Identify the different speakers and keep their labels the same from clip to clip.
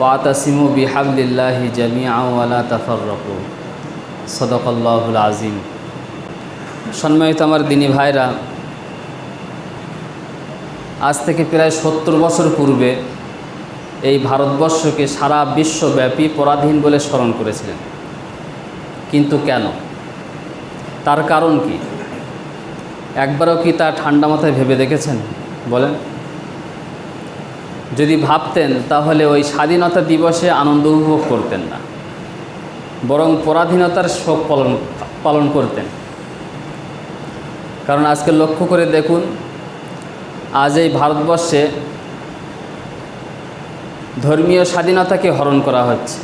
Speaker 1: ওয়াতাসিমু বিহাবলিল্লাহি জামিআ ওয়ালা তাফাররাকু। সদাকাল্লাহুল আজিম সম্মানিত আমার দিনী ভাইরা, আজ থেকে প্রায় সত্তর বছর পূর্বে এই ভারতবর্ষকে সারা বিশ্বব্যাপী পরাধীন বলে স্মরণ করেছিলেন। কিন্তু কেন? তার কারণ কি? একবারও কি তা ঠান্ডা মাথায় ভেবে দেখেছেন? বলেন। যদি ভাবতেন তাহলে ওই স্বাধীনতা দিবসে আনন্দ উপভোগ করতেন না। বরং পরাধীনতার শোক পালন পালন করতেন। কারণ আজকে লক্ষ্য করে দেখুন, আজ এই ভারতবর্ষে ধর্মীয় স্বাধীনতাকে হরণ করা হচ্ছে।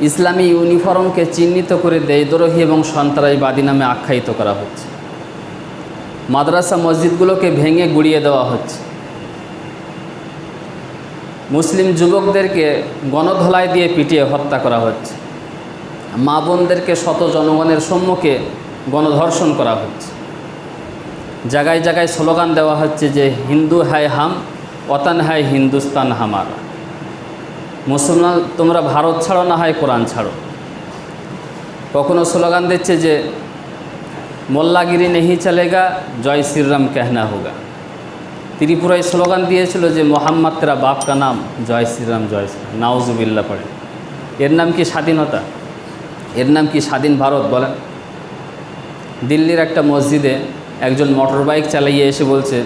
Speaker 1: ইসলামী ইউনিফর্মকে চিহ্নিত করে দেশদ্রোহী এবং সন্ত্রাসবাদী নামে আখ্যায়িত করা হচ্ছে। মাদ্রাসা মসজিদগুলোকে ভেঙে গুড়িয়ে দেওয়া হচ্ছে। মুসলিম যুবকদেরকে গণধলাই দিয়ে পিটিয়ে হত্যা করা হচ্ছে। মা বোনদেরকে শত জনগণের সম্মুখে গণধর্ষণ করা হচ্ছে। জায়গায় জায়গায় স্লোগান দেওয়া হচ্ছে যে, হিন্দু হায় হাম, অতান হায় হিন্দুস্তান হামার। মুসলমান, তোমরা ভারত ছাড়ো না হয় কোরআন ছাড়ো। কখনো স্লোগান দিচ্ছে যে, মোল্লাগিরি নেহি চলেগা, জয় শ্রীরাম কেহনা হোগা। ত্রিপুরায় স্লোগান দিয়েছিল যে মোহাম্মদ তেরা নাম, জয় শ্রীরাম জয় শ্রীরাম। নাউজুবিল্লা পড়ে। এর নাম কি স্বাধীনতা? এর নাম কি স্বাধীন ভারত বলেন? দিল্লির একটা মসজিদে একজন মোটর বাইক চালাইয়ে এসে বলছে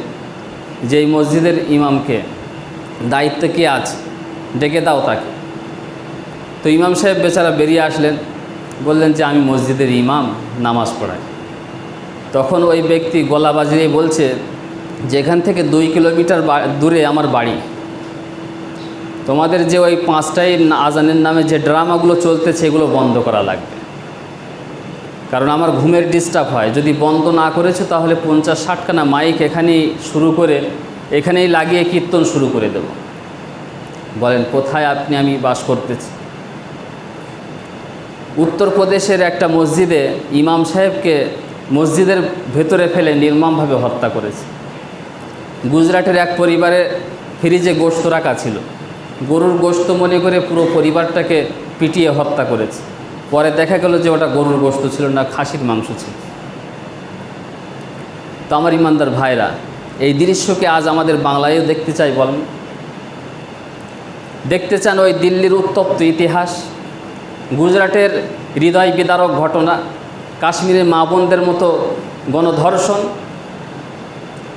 Speaker 1: যে এই মসজিদের ইমামকে দায়িত্ব কে আছে? ডেকে দাও তাকে। তো ইমাম সাহেব বেচারা বেরিয়ে আসলেন, বললেন যে, আমি মসজিদের ইমাম, নামাজ পড়াই। তখন ওই ব্যক্তি গলা বাজিয়ে বলছে যেখান থেকে দুই কিলোমিটার দূরে আমার বাড়ি। তোমাদের যে ওই পাঁচটাই আজানের নামে যে ড্রামাগুলো চলতেছে, এগুলো বন্ধ করা লাগবে। কারণ আমার ঘুমের ডিস্টার্ব হয়। যদি বন্ধ না করেছে, তাহলে পঞ্চাশ, ষাটখানা মাইক এখানেই শুরু করে, এখানেই লাগিয়ে কীর্তন শুরু করে দেব। বলেন, কোথায় আপনি আমি বাস করতেছি? উত্তরপ্রদেশের একটা মসজিদে ইমাম সাহেবকে মসজিদের ভেতরে ফেলে নির্মমভাবে হত্যা করেছে। গুজরাটের এক পরিবারে ফ্রিজে গোস্ত রাখা ছিল। গরুর গোস্ত মনে করে পুরো পরিবারটাকে পিটিয়ে হত্যা করেছে। পরে দেখা গেল যে ওটা গরুর গোস্ত ছিল না, খাসির মাংস ছিল। তো আমার ইমানদার ভাইরা, এই দৃশ্যকে আজ আমাদের বাংলায়ও দেখতে চাই, বলেন। দেখতে চান ওই দিল্লির উত্তপ্ত ইতিহাস, গুজরাটের হৃদয় বিদারক ঘটনা, কাশ্মীরের মা বোনদের মতো গণধর্ষণ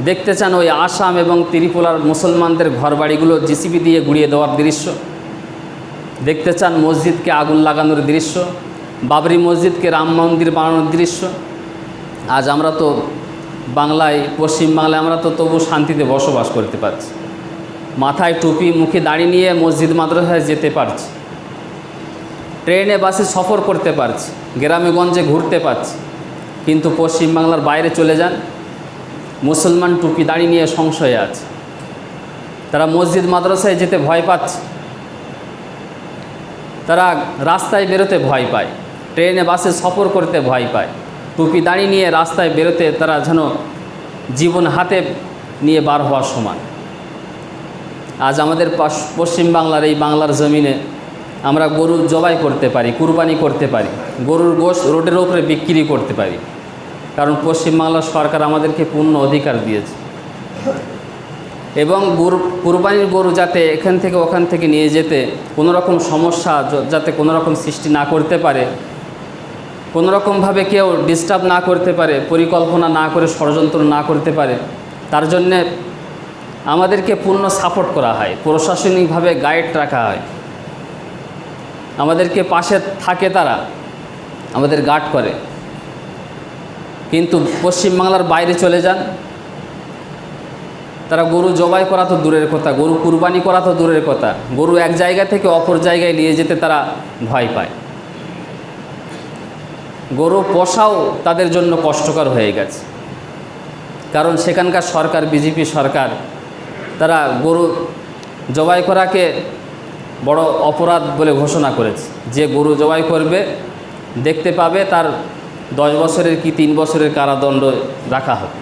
Speaker 1: দেখতে চান ওই আসাম এবং ত্রিপুরার মুসলমানদের ঘরবাড়িগুলো জিসিবি দিয়ে গুড়িয়ে দেওয়ার দৃশ্য। দেখতে চান মসজিদকে আগুন লাগানোর দৃশ্য, বাবরি মসজিদকে রাম মন্দির বানানোর দৃশ্য। আজ আমরা তো বাংলায় পশ্চিমবাংলায় আমরা তো তবু শান্তিতে বসবাস করতে পারছি। মাথায় টুপি, মুখে দাঁড়িয়ে নিয়ে মসজিদ মাদ্রাসায় যেতে পারছি। ট্রেনে, বাসে সফর করতে পারছি। গ্রামেগঞ্জে ঘুরতে পারছি। কিন্তু পশ্চিমবাংলার বাইরে চলে যান মুসলমান টুপি দাঁড়িয়ে নিয়ে সংশয়ে আছে। তারা মসজিদ, মাদ্রাসায় যেতে ভয় পাচ্ছে। তারা রাস্তায় বেরোতে ভয় পায়। ট্রেনে, বাসে সফর করতে ভয় পায়। টুপি দাঁড়িয়ে নিয়ে রাস্তায় বেরোতে তারা যেন জীবন হাতে নিয়ে বার হওয়ার সমান। আজ আমাদের পশ্চিমবাংলার এই বাংলার জমিনে আমরা গরু জবাই করতে পারি, কুরবানি করতে পারি, গরুর গোশ রোডের ওপরে বিক্রি করতে পারি। কারণ পশ্চিমবাংলার সরকার আমাদেরকে পূর্ণ অধিকার দিয়েছে। এবং গরু, কুরবানির গরু যাতে এখান থেকে ওখান থেকে নিয়ে যেতে কোনো রকম সমস্যা যাতে কোনো রকম সৃষ্টি না করতে পারে কোনো রকমভাবে কেউ ডিস্টার্ব না করতে পারে, পরিকল্পনা না করে ষড়যন্ত্র না করতে পারে, তার জন্যে আমাদেরকে পূর্ণ সাপোর্ট করা হয়, প্রশাসনিকভাবে গাইড রাখা হয়। আমাদেরকে পাশে থাকে তারা, আমাদের গার্ড করে। কিন্তু পশ্চিমবাংলার বাইরে চলে যান। তারা গরু জবাই করা তো দূরের কথা, গরু কুরবানি করা তো দূরের কথা। গরু এক জায়গা থেকে অপর জায়গায় নিয়ে যেতে তারা ভয় পায়। গরু পোষাও তাদের জন্য কষ্টকর হয়ে গেছে। কারণ সেখানকার সরকার, বিজেপি সরকার, তারা গরু জবাই করাকে বড় অপরাধ বলে ঘোষণা করেছে। যে গরু জবাই করবে, দেখতে পাবে তার দশ বছরের কি তিন বছরের কারাদণ্ড রাখা হবে?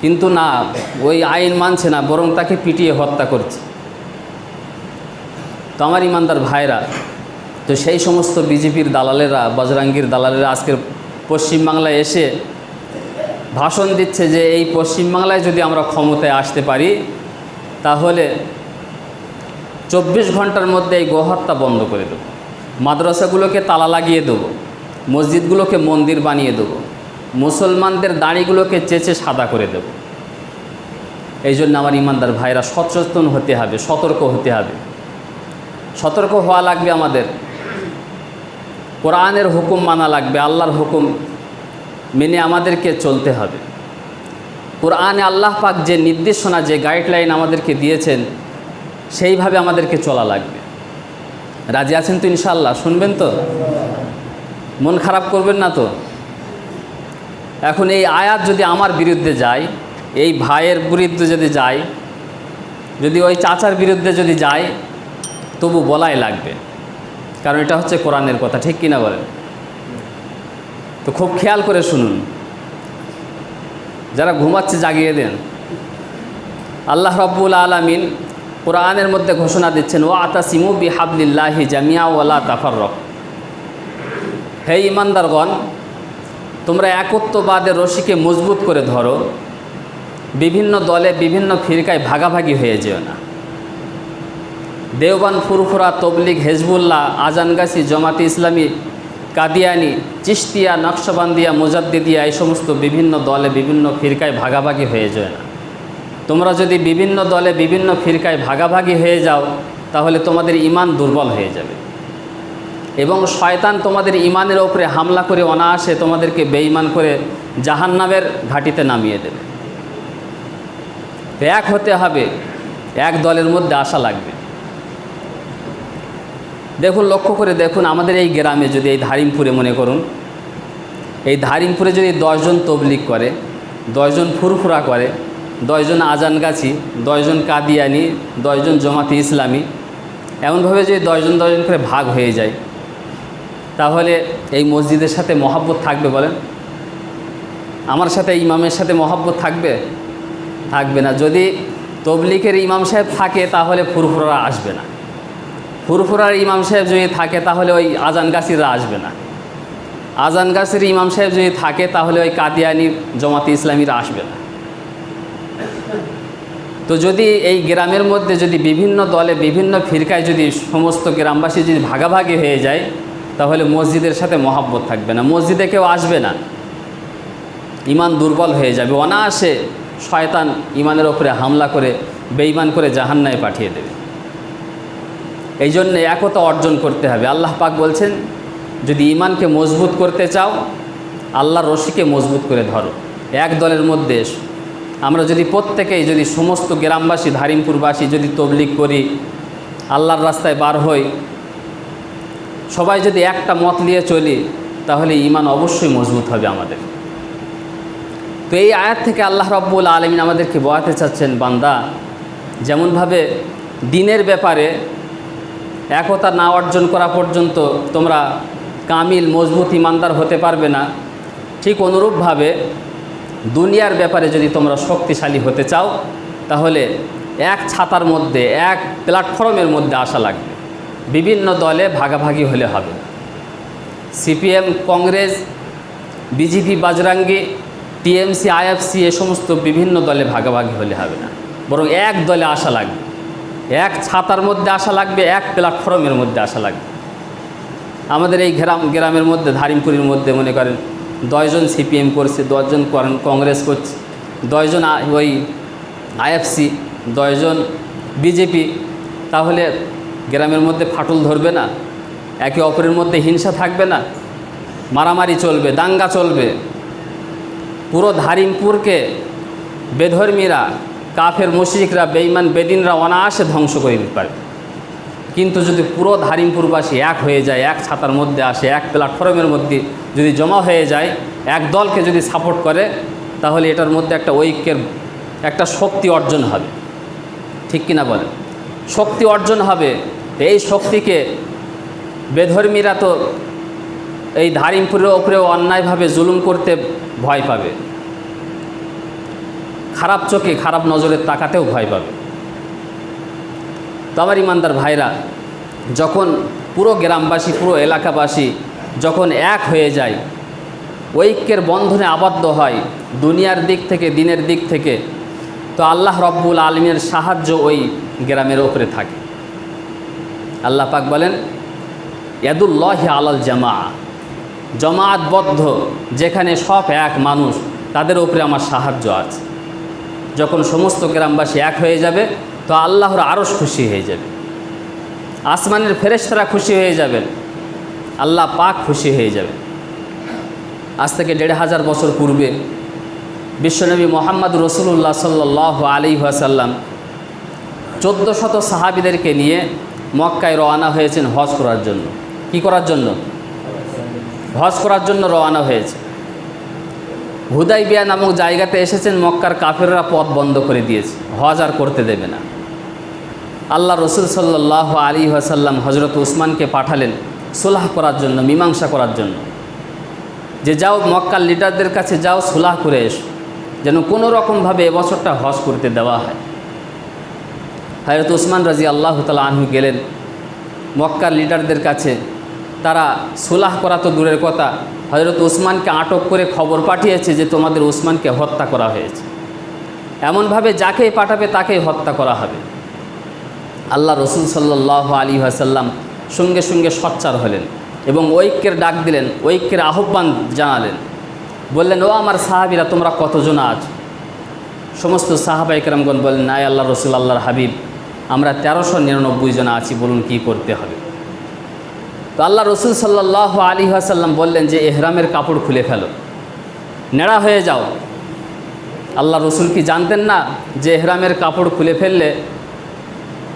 Speaker 1: কিন্তু না, ওই আইন মানছে না, বরং তাকে পিটিয়ে হত্যা করছে। তো আমার ইমানদার ভাইরা, তো সেই সমস্ত বিজেপির দালালেরা, বজরাঙ্গির দালালেরা আজকের পশ্চিমবাংলায় এসে ভাষণ দিচ্ছে যে এই পশ্চিমবাংলায় যদি আমরা ক্ষমতায় আসতে পারি, তাহলে চব্বিশ ঘণ্টার মধ্যে এই গোহত্যা বন্ধ করে দেবো। মাদ্রাসাগুলোকে তালা লাগিয়ে দেবো। মসজিদগুলোকে মন্দির বানিয়ে দেবো। মুসলমানদের দাড়িগুলোকে চেঁচে সাদা করে দেব। এই জন্য আমার ইমানদার ভাইরা সচেতন হতে হবে, সতর্ক হতে হবে। সতর্ক হওয়া লাগবে আমাদের। কোরআনের হুকুম মানা লাগবে, আল্লাহর হুকুম মেনে আমাদেরকে চলতে হবে। কোরআনে আল্লাহ পাক যে নির্দেশনা, যে গাইডলাইন আমাদেরকে দিয়েছেন, সেইভাবে আমাদেরকে চলা লাগবে। রাজি আছেন তো ইনশাল্লাহ শুনবেন তো? মন খারাপ করবেন না তো? এখন এই আয়াত যদি আমার বিরুদ্ধে যায়, এই ভাইয়ের বিরুদ্ধে যদি যায়, যদি ওই চাচার বিরুদ্ধে যদি যায়, তবু বলাই লাগবে। কারণ এটা হচ্ছে কোরআনের কথা, ঠিক কিনা বলেন? তো খুব খেয়াল করে শুনুন। যারা ঘুমাচ্ছে, জাগিয়ে দেন। আল্লাহ রব্বুল আলমিন কোরআনের মধ্যে ঘোষণা দিচ্ছেন ও আতাসিমু বি হাবলিল্লাহি জামিয়া ওয়ালা তাফাররক। হে ইমানদারগণ, তোমরা একত্ববাদের রশিকে মজবুত করে ধরো। বিভিন্ন দলে বিভিন্ন ফিরকায় ভাগাভাগি হয়ে যেও না। দেওবান ফুরফুরা, তবলিগ, হেজবুল্লাহ আজানগাছি জমাতি ইসলামী, কাদিয়ানি চিস্তিয়া নকশবান্দিয়া, মুজাদ্দিদিয়া, এই সমস্ত বিভিন্ন দলে বিভিন্ন ফিরকায় ভাগাভাগি হয়ে যায় না। তোমরা যদি বিভিন্ন দলে বিভিন্ন ফিরকায় ভাগাভাগি হয়ে যাও, তাহলে তোমাদের ইমান দুর্বল হয়ে যাবে। এবং শয়তান তোমাদের ইমানের ওপরে হামলা করে অনায়াসে তোমাদেরকে বেঈমান করে জাহান্নামের ঘাটিতে নামিয়ে দেবে। এক হতে হবে, এক দলের মধ্যে আসা লাগবে। দেখুন, লক্ষ্য করে দেখুন, আমাদের এই গ্রামে যদি এই ধারিমপুরে মনে করুন, এই ধারিমপুরে যদি দশজন তবলিক করে, দশজন ফুরফুরা করে, দশজন আজানগাছি, দশজন কাদিয়ানি, দশজন জমাতি ইসলামী, এমনভাবে যদি দশজন দশজন করে ভাগ হয়ে যায় তাহলে এই মসজিদের সাথে মহাব্বত থাকবে বলেন? আমার সাথে ইমামের সাথে মহাব্বত থাকবে? থাকবে না। যদি তবলিকের ইমাম সাহেব থাকে, তাহলে ফুরফুরারা আসবে না। ফুরফুরার ইমাম সাহেব যদি থাকে, তাহলে ওই আজান গাছিরা আসবে না। আজান গাছের ইমাম সাহেব যদি থাকে, তাহলে ওই কাদিয়ানি জমাতি ইসলামীরা আসবে না। তো যদি এই গ্রামের মধ্যে যদি বিভিন্ন দলে, বিভিন্ন ফিরকায় যদি সমস্ত গ্রামবাসী যদি ভাগাভাগি হয়ে যায় তাহলে মসজিদের সাথে মহাব্বত থাকবে না। মসজিদে কেউ আসবে না। ইমান দুর্বল হয়ে যাবে। অনায়াসে শয়তান ইমানের ওপরে হামলা করে বেইমান করে জাহান্নায় পাঠিয়ে দেবে। এই জন্যে একতা অর্জন করতে হবে। আল্লাহ পাক বলছেন, যদি ইমানকে মজবুত করতে চাও, আল্লাহর রশিকে মজবুত করে ধরো। এক দলের মধ্যে আমরা যদি প্রত্যেকেই যদি সমস্ত গ্রামবাসী, ধারিমপুরবাসী যদি তবলিক করি, আল্লাহর রাস্তায় বার হই সবাই যদি একটা মত নিয়ে চলি, তাহলে ইমান অবশ্যই মজবুত হবে আমাদের। তো এই আয়াত থেকে আল্লাহ রব্বুল আলমিন আমাদেরকে বোয়াতে চাচ্ছেন, বান্দা, যেমনভাবে দিনের ব্যাপারে একতা না অর্জন করা পর্যন্ত তোমরা কামিল, মজবুত ইমানদার হতে পারবে না, ঠিক অনুরূপভাবে দুনিয়ার ব্যাপারে যদি তোমরা শক্তিশালী হতে চাও, তাহলে এক ছাতার মধ্যে, এক প্ল্যাটফর্মের মধ্যে আসা লাগবে। বিভিন্ন দলে ভাগাভাগি হলে হবে। CPM, Congress, BJP, Bajrangi, TMC, IFC এ সমস্ত বিভিন্ন দলে ভাগাভাগি হলে হবে না। বরং এক দলে আসা লাগবে। এক ছাতার মধ্যে আসা লাগবে, এক প্ল্যাটফর্মের মধ্যে আসা লাগবে। আমাদের এই গ্রাম, গ্রামের মধ্যে, ধারিমপুরের মধ্যে মনে করেন দশজন সিপিএম করছে দশজন কংগ্রেস করছে দশজন ওই আইএফসি দশজন বিজেপি, তাহলে গ্রামের মধ্যে ফাটল ধরবে না, একে অপরের মধ্যে হিংসা থাকবে না, মারামারি চলবে, দাঙ্গা চলবে। পুরো ধারিমপুরকে বেধর্মীরা, কাফের মুশরিকরা বেইমান বেদিনরা অনায়াসে ধ্বংস করে দিতে পারবে। কিন্তু যদি পুরো ধারিমপুরবাসী এক হয়ে যায়, এক ছাতার মধ্যে আসে, এক প্ল্যাটফর্মের মধ্যে যদি জমা হয়ে যায়, এক দলকে যদি সাপোর্ট করে, তাহলে এটার মধ্যে একটা ঐক্যের একটা শক্তি অর্জন হবে। ঠিক কিনা বলেন? শক্তি অর্জন হবে। এই শক্তিকে বেধর্মীরা তো এই ধারিমপুরের ওপরেও অন্যায়ভাবে জুলুম করতে ভয় পাবে। খারাপ চোখে খারাপ নজরের তাকাতেও ভয় পাবে। তো আমার ইমানদার ভাইরা, যখন পুরো গ্রামবাসী, পুরো এলাকাবাসী যখন এক হয়ে যায়, ঐক্যের বন্ধনে আবদ্ধ হয়, দুনিয়ার দিক থেকে, দিনের দিক থেকে তো আল্লাহ রব্বুল আলমের সাহায্য ওই গ্রামের ওপরে থাকে। আল্লাহ পাক বলেন, ইয়াদুল্লাহ আলাল জামা জমাতবদ্ধ যেখানে সব এক মানুষ, তাদের ওপরে আমার সাহায্য আছে। যখন সমস্ত গ্রামবাসী এক হয়ে যাবে, তো আল্লাহর আরস খুশি হয়ে যাবে। আসমানের ফেরেশতারা খুশি হয়ে যাবেন। আল্লাহ পাক খুশি হয়ে যাবে আজ থেকে দেড় হাজার বছর পূর্বে বিশ্বনবী মোহাম্মদ রসুল্লাহ সাল্লাহ আলী ওয়াসাল্লাম চোদ্দ শত সাহাবিদেরকে নিয়ে মক্কায় রওনা হয়েছেন হজ করার জন্য। কি করার জন্য? হজ করার জন্য রওনা হয়েছে। হুদাই বিয়া নামক জায়গাতে এসেছেন মক্কার কাফেররা পথ বন্ধ করে দিয়েছে। হজ আর করতে দেবে না। আল্লাহ রসুল সাল্লাহ আলী ওয়াসাল্লাম হজরত উসমানকে পাঠালেন সুলাহ করার জন্য, মীমাংসা করার জন্য। যে যাও মক্কার লিডারদের কাছে যাও, সুলাহ করে এসো। যেন কোনো রকমভাবে এবছরটা হজ করতে দেওয়া হয়। হায়রত উসমান রাজি আল্লাহ তালা আনহু গেলেন। মক্কার লিডারদের কাছে। তারা সুলাহ করা তো দূরের কথা। হজরত ওসমানকে আটক করে খবর পাঠিয়েছে যে তোমাদের ওসমানকে হত্যা করা হয়েছে। এমনভাবে যাকেই পাঠাবে তাকেই হত্যা করা হবে। আল্লাহ রসুল সাল্লাহ আলী আসাল্লাম সঙ্গে সঙ্গে সচ্চার হলেন এবং ঐক্যের ডাক দিলেন, ঐক্যের আহ্বান জানালেন। বললেন, ও আমার সাহাবিরা, তোমরা কতজন আজ? সমস্ত সাহাবাই কেরামগণ বললেন নাই আল্লাহ রসুল, আল্লাহর হাবিব, আমরা তেরোশো নিরানব্বই জন আছি, বলুন কি করতে হবে? তো আল্লাহ রসুল সাল্লাহ আলী আসাল্লাম বললেন যে, এহরামের কাপড় খুলে ফেলো, নেড়া হয়ে যাও। আল্লাহ রসুল কি জানতেন না যে, এহরামের কাপড় খুলে ফেললে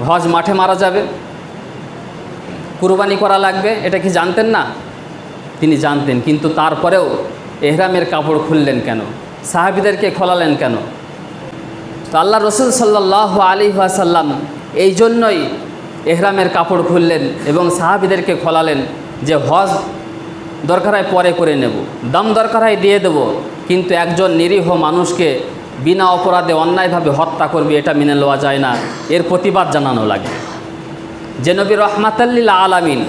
Speaker 1: হজ মাঠে মারা যাবে? কুরবানি করা লাগবে? এটা কি জানতেন না? তিনি জানতেন, কিন্তু তারপরেও এহরামের কাপড় খুললেন কেন? সাহাবিদেরকে খোলালেন কেন? তো আল্লাহ রসুল সাল্লাহ আলী আসাল্লাম এই জন্যই এহরামের কাপড় খুললেন এবং সাহাবিদেরকে খোলালেন যে হজ দরকার হয় পরে করে নেব, দাম দরকার হয় দিয়ে দেব, কিন্তু একজন নিরীহ মানুষকে বিনা অপরাধে অন্যায়ভাবে হত্যা করবে এটা মেনে নেওয়া যায় না। এর প্রতিবাদ জানানো লাগে। যে নবী রহমাতাল্লিল আলামিন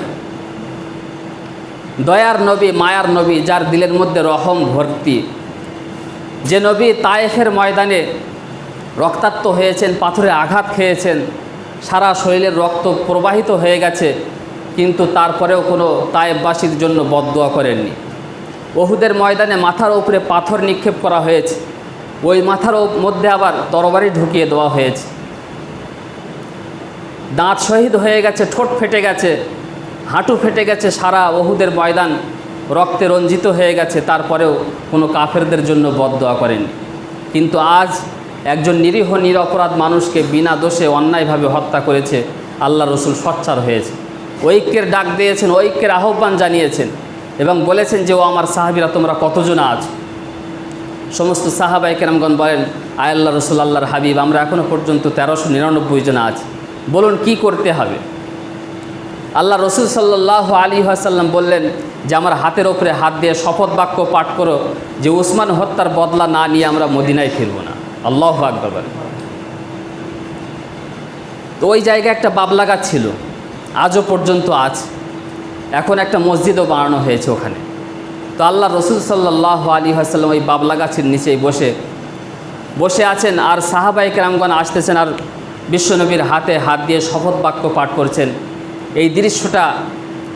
Speaker 1: দয়ার নবী, মায়ার নবী, যার দিলের মধ্যে রহম ভর্তি। যে নবী তায়েফের ময়দানে রক্তাক্ত হয়েছেন, পাথরে আঘাত খেয়েছেন, সারা শরীরের রক্ত প্রবাহিত হয়ে গেছে, কিন্তু তারপরেও কোনো তায়েববাসীর জন্য বদদোয়া করেননি। বহুদের ময়দানে মাথার উপরে পাথর নিক্ষেপ করা হয়েছে, ওই মাথার মধ্যে আবার তরবারি ঢুকিয়ে দেওয়া হয়েছে। দাঁত শহীদ হয়ে গেছে, ঠোঁট ফেটে গেছে হাঁটু ফেটে গেছে সারা ওহুদের ময়দান, রক্তে রঞ্জিত হয়ে গেছে, তারপরেও কোনো কাফেরদের জন্য বদদোয়া করেনি। কিন্তু আজ একজন নিরীহ, নিরপরাধ মানুষকে বিনা দোষে অন্যায়ভাবে হত্যা করেছে আল্লাহ রসুল সচ্চার হয়েছে। ঐক্যের ডাক দিয়েছেন, ঐক্যের আহ্বান জানিয়েছেন এবং বলেছেন যে, ও আমার সাহাবিরা, তোমরা কতজন আজ সমস্ত সাহাবাই কেরামগণ বলেন, আয় আল্লাহ রসুল, আল্লাহর হাবিব, আমরা এখনও পর্যন্ত তেরোশো নিরানব্বই জন আছি। বলুন, কি করতে হবে? আল্লাহ রসুল সাল্লাহ আলী আসাল্লাম বললেন যে, আমার হাতের ওপরে হাত দিয়ে শপথ বাক্য পাঠ করো যে, উসমান হত্যার বদলা না নিয়ে আমরা মদিনায় ফিরব না। আল্লাহ আকবর। তো ওই জায়গায় একটা বাবলা গাছ ছিল, আজও পর্যন্ত আজ এখন একটা মসজিদও বানানো হয়েছে ওখানে। তো আল্লাহ রসুল সাল্লাহ আলী আসাল্লাম ওই বাবলা গাছের নিচেই বসে বসে আছেন আর সাহাবাইক রামগণ আসতেছেন আর বিশ্বনবীর হাতে হাত দিয়ে শপথ বাক্য পাঠ করছেন। এই দৃশ্যটা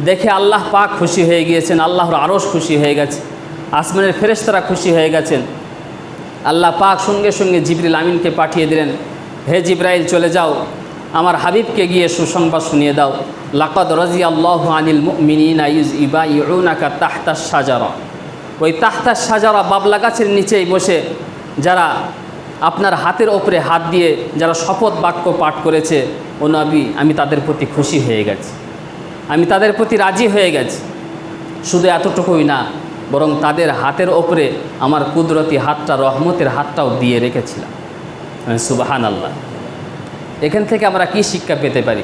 Speaker 1: দেখে আল্লাহ পাক খুশি হয়ে গিয়েছেন, আল্লাহর আরস খুশি হয়ে গেছে, আসমানের ফেরেশতারা খুশি হয়ে গেছেন। আল্লাহ পাক সঙ্গে সঙ্গে জিবরিল আমিনকে পাঠিয়ে দিলেন, হে জিব্রাইল চলে যাও, আমার হাবিবকে গিয়ে সুসংবাদ শুনিয়ে দাও। লাকাদ রাজি আল্লাহ আনিল মিনিন ইবা ইউনাকা তাহতা সাজারা ওই তাহতা সাজারা বাবলা গাছের নিচেই বসে যারা আপনার হাতের ওপরে হাত দিয়ে যারা শপথ বাক্য পাঠ করেছে, ও নবী, আমি তাদের প্রতি খুশি হয়ে গেছি। আমি তাদের প্রতি রাজি হয়ে গেছি। শুধু এতটুকুই না, বরং তাদের হাতের ওপরে আমার কুদরতি হাতটা, রহমতের হাতটাও দিয়ে রেখেছিলাম। সুবাহান আল্লাহ এখান থেকে আমরা কি শিক্ষা পেতে পারি?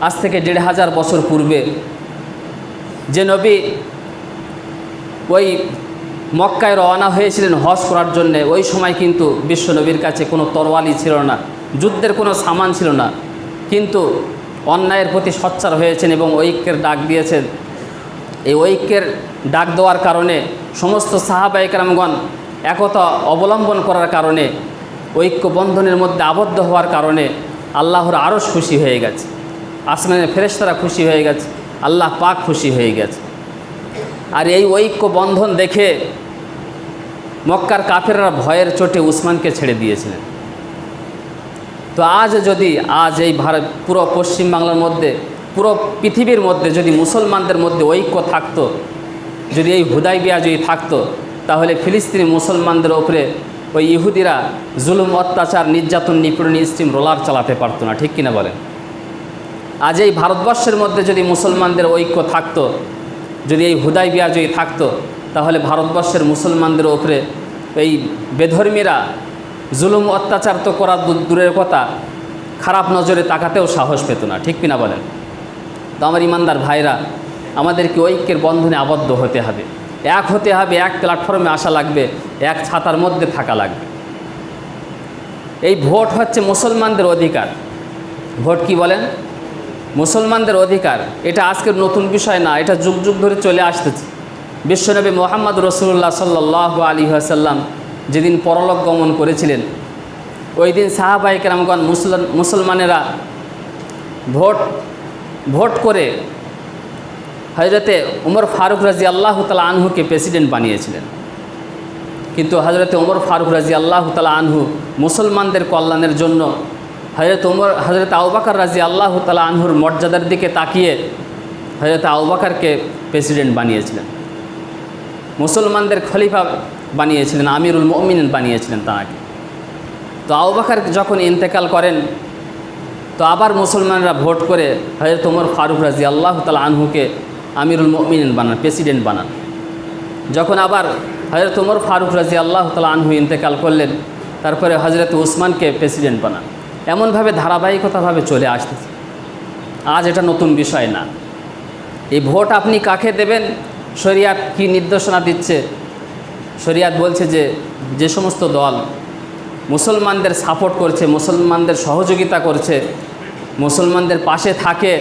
Speaker 1: আজ থেকে দেড় হাজার বছর পূর্বে যে নবী ওই মক্কায় রওনা হয়েছিলেন হজ করার জন্যে। ওই সময় কিন্তু বিশ্বনবীর কাছে কোনো তরওয়ালি ছিল না, যুদ্ধের কোনো সামান ছিল না। কিন্তু অন্যায়ের প্রতি সচ্চার হয়েছেন এবং ঐক্যের ডাক দিয়েছেন। এই ঐক্যের ডাক দেওয়ার কারণে সমস্ত সাহাবাইকরামগণ একতা অবলম্বন করার কারণে, ঐক্য বন্ধনের মধ্যে আবদ্ধ হওয়ার কারণে আল্লাহর আরও খুশি হয়ে গেছে। আসমানের ফেরেশতারা খুশি হয়ে গেছে, আল্লাহ পাক খুশি হয়ে গেছে। আর এই ঐক্য বন্ধন দেখে মক্কার কাফেররা ভয়ের চোটে উসমানকে ছেড়ে দিয়েছিলেন। তো আজ যদি, আজ এই ভারত, পুরো পশ্চিমবাংলার মধ্যে, পুরো পৃথিবীর মধ্যে যদি মুসলমানদের মধ্যে ঐক্য থাকতো, যদি এই হুদাইবিয়া যদি থাকতো, তাহলে ফিলিস্তিনি মুসলমানদের ওপরে ওই ইহুদিরা জুলুম, অত্যাচার, নির্যাতন, নিপীড়নী, স্টিম, রোলার চালাতে পারতো না, ঠিক কিনা বলেন? আজ এই ভারতবর্ষের মধ্যে যদি মুসলমানদের ঐক্য থাকতো যদি এই হুদাইবিয়া যদি থাকতো, তাহলে ভারতবর্ষের মুসলমানদের ওপরে এই বেধর্মীরা জুলুম অত্যাচার তো করা দূরের কথা, খারাপ নজরে তাকাতেও সাহস পেত না, ঠিক কিনা বলেন? তো আমার ইমানদার ভাইরা, আমাদেরকে ঐক্যের বন্ধনে আবদ্ধ হতে হবে। এক হতে হবে, এক প্ল্যাটফর্মে আসা লাগবে, এক ছাতার মধ্যে থাকা লাগবে। এই ভোট হচ্ছে মুসলমানদের অধিকার। ভোট কি বলেন? মুসলমানদের অধিকার, এটা আজকের নতুন বিষয় না, এটা যুগ যুগ ধরে চলে আসতেছে। বিশ্বনবী মোহাম্মদ রসুল্লাহ সাল্লাহ আলী আসাল্লাম যেদিন পরলোক গমন করেছিলেন, ওই দিন সাহাবাহিক রামগণ মুসলমান, মুসলমানেরা ভোট ভোট করে হজরতে উমর ফারুক রাজি আল্লাহ তালা আনহুকে প্রেসিডেন্ট বানিয়েছিলেন। কিন্তু হজরতে উমর ফারুক রাজি আল্লাহ তালা আনহু মুসলমানদের কল্যাণের জন্য হজরত উমর হজরত আউবাকার রাজি আল্লাহ তালা আনহুর মর্যাদার দিকে তাকিয়ে হজরত আউবাকারকে প্রেসিডেন্ট বানিয়েছিলেন। মুসলমানদের খলিফা বানিয়েছিলেন, আমিরুল মমিন বানিয়েছিলেন তাঁকে। তো আউবাকার যখন ইন্তেকাল করেন, তো আবার মুসলমানরা ভোট করে হজরত উমর ফারুক রাজি আল্লাহ তালা আনহুকে আমিরুল মমিন বানান, প্রেসিডেন্ট বানান। যখন আবার হজরত উমর ফারুক রাজি আল্লাহ তালা আনহু ইন্তেকাল করলেন, তারপরে হজরত উসমানকে প্রেসিডেন্ট বানান। এমনভাবে ধারাবাহিকতাভাবে চলে আসতেছে। আজ এটা নতুন বিষয় না। এই ভোট আপনি কাকে দেবেন? শরিয়াত কি নির্দেশনা দিচ্ছে? শরিয়াত বলছে যে যে সমস্ত দল মুসলমানদের সাপোর্ট করছে, মুসলমানদের সহযোগিতা করছে, মুসলমানদের পাশে থাকে,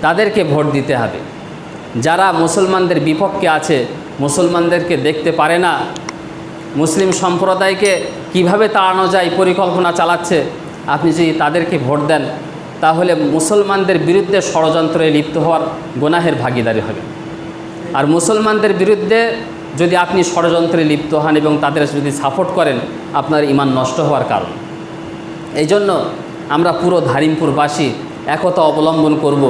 Speaker 1: তাদেরকে ভোট দিতে হবে। যারা মুসলমানদের বিপক্ষে আছে, মুসলমানদেরকে দেখতে পারে না মুসলিম সম্প্রদায়কে কীভাবে তাড়ানো যায়, পরিকল্পনা চালাচ্ছে, আপনি যদি তাদেরকে ভোট দেন, তাহলে মুসলমানদের বিরুদ্ধে ষড়যন্ত্রে লিপ্ত হওয়ার গোনাহের ভাগিদারি হবে। আর মুসলমানদের বিরুদ্ধে যদি আপনি ষড়যন্ত্রে লিপ্ত হন এবং তাদের যদি সাপোর্ট করেন, আপনার ইমান নষ্ট হওয়ার কারণ। এই জন্য আমরা পুরো ধারিমপুরবাসী একতা অবলম্বন করব,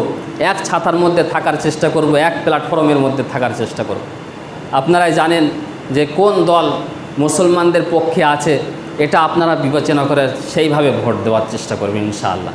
Speaker 1: এক ছাতার মধ্যে থাকার চেষ্টা করব, এক প্ল্যাটফর্মের মধ্যে থাকার চেষ্টা করব। আপনারাই জানেন যে কোন দল মুসলমানদের পক্ষে আছে এটা আপনারা বিবেচনা করে সেইভাবে ভোট দেওয়ার চেষ্টা করবেন ইনশাআল্লাহ।